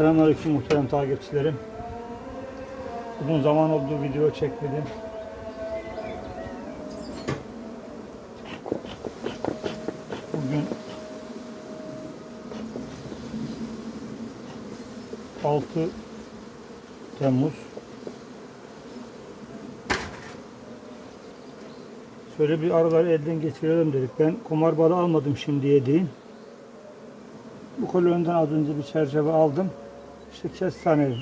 Selamünaleyküm muhterem takipçilerim. Uzun zaman oldu video çekmedim. Bugün 6 Temmuz. Şöyle bir araları elden geçirelim dedik. Ben kumar balı almadım şimdiye değin. Bu koloniden az önce bir çerçeve aldım. İşte kestane,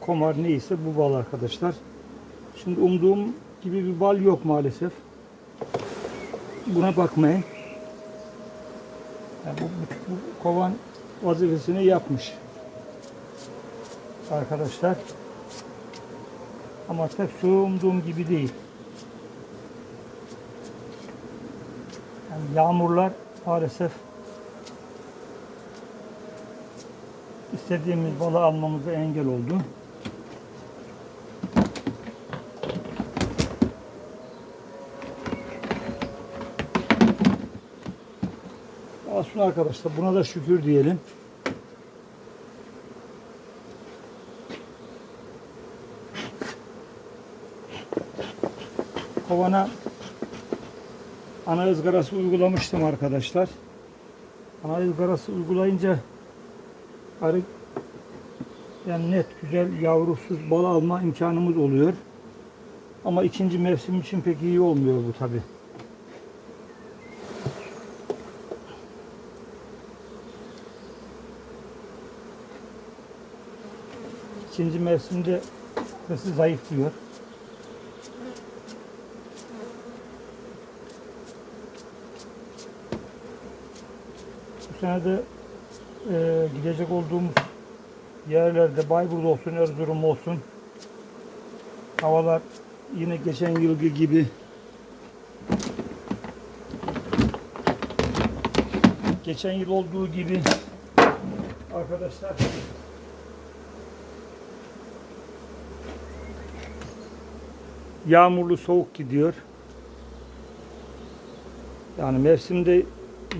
komar neyse bu bal arkadaşlar. Şimdi umduğum gibi bir bal yok maalesef. Buna bakmayın. Yani bu, bu, bu kovan vazifesini yapmış. Arkadaşlar. Ama pek şu umduğum gibi değil. Yani yağmurlar maalesef istediğimiz balı almamıza engel oldu. Olsun arkadaşlar buna da şükür diyelim. Kovana ana ızgarası uygulamıştım arkadaşlar. Ana ızgarası uygulayınca arı yani net güzel yavrusuz bal alma imkanımız oluyor. Ama ikinci mevsim için pek iyi olmuyor bu tabi. İkinci mevsimde burası zayıflıyor. Bu sene de e, gidecek olduğumuz yerlerde Bayburt olsun, Erzurum olsun havalar yine geçen yılki gibi geçen yıl olduğu gibi arkadaşlar yağmurlu soğuk gidiyor. Yani mevsimde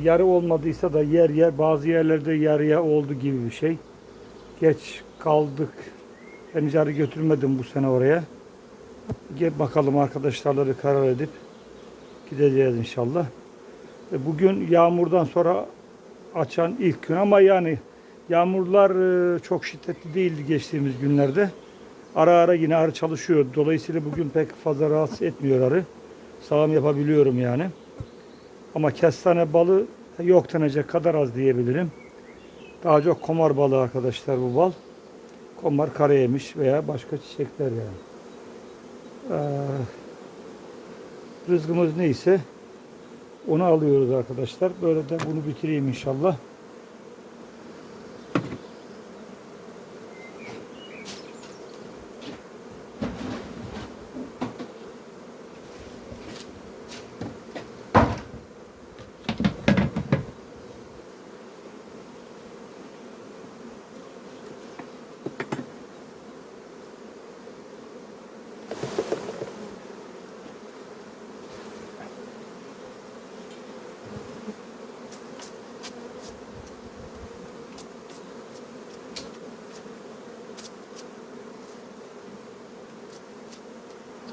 yarı olmadıysa da yer yer bazı yerlerde yarıya oldu gibi bir şey. Geç kaldık. Henüz yarı götürmedim bu sene oraya. Gel bakalım arkadaşlarla bir karar edip gideceğiz inşallah. E, Bugün yağmurdan sonra açan ilk gün ama yani yağmurlar e, çok şiddetli değildi geçtiğimiz günlerde. Ara ara yine arı çalışıyor. Dolayısıyla bugün pek fazla rahatsız etmiyor arı. Sağım yapabiliyorum yani. Ama kestane balı yok denecek kadar az diyebilirim. Daha çok komar balığı arkadaşlar bu bal. Komar karayemiş veya başka çiçekler yani. Ee, rızkımız neyse onu alıyoruz arkadaşlar. Böyle de bunu bitireyim inşallah.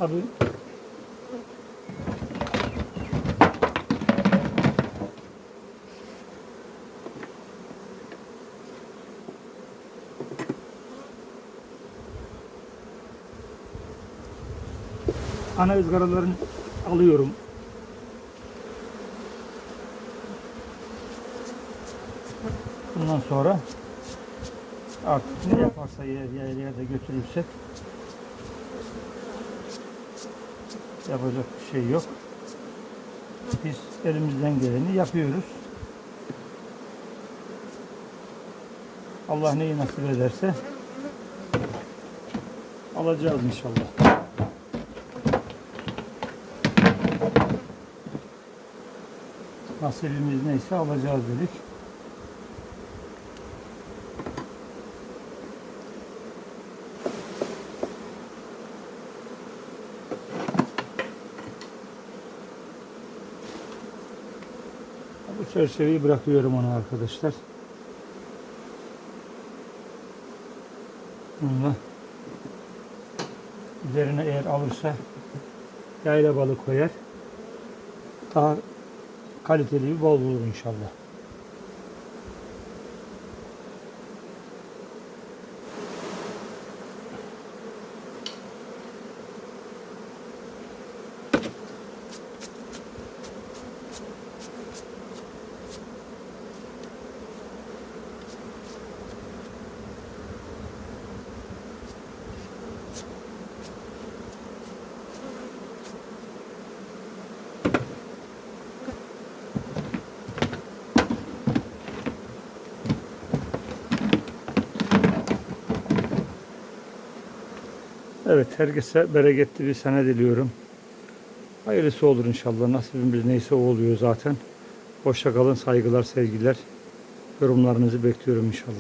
Tabii ana ızgaraların alıyorum. Bundan sonra artık ne yaparsa yer yer yerde götürürsek yapacak bir şey yok. Biz elimizden geleni yapıyoruz. Allah neyi nasip ederse alacağız inşallah. Nasibimiz neyse alacağız dedik. Bu çerçeveyi bırakıyorum ona arkadaşlar. Bununla üzerine eğer alırsa yayla balık koyar. Daha kaliteli bir bal bulur inşallah. Evet herkese bereketli bir sene diliyorum. Hayırlısı olur inşallah. Nasibimiz neyse o oluyor zaten. Hoşça kalın. Saygılar, sevgiler. Yorumlarınızı bekliyorum inşallah.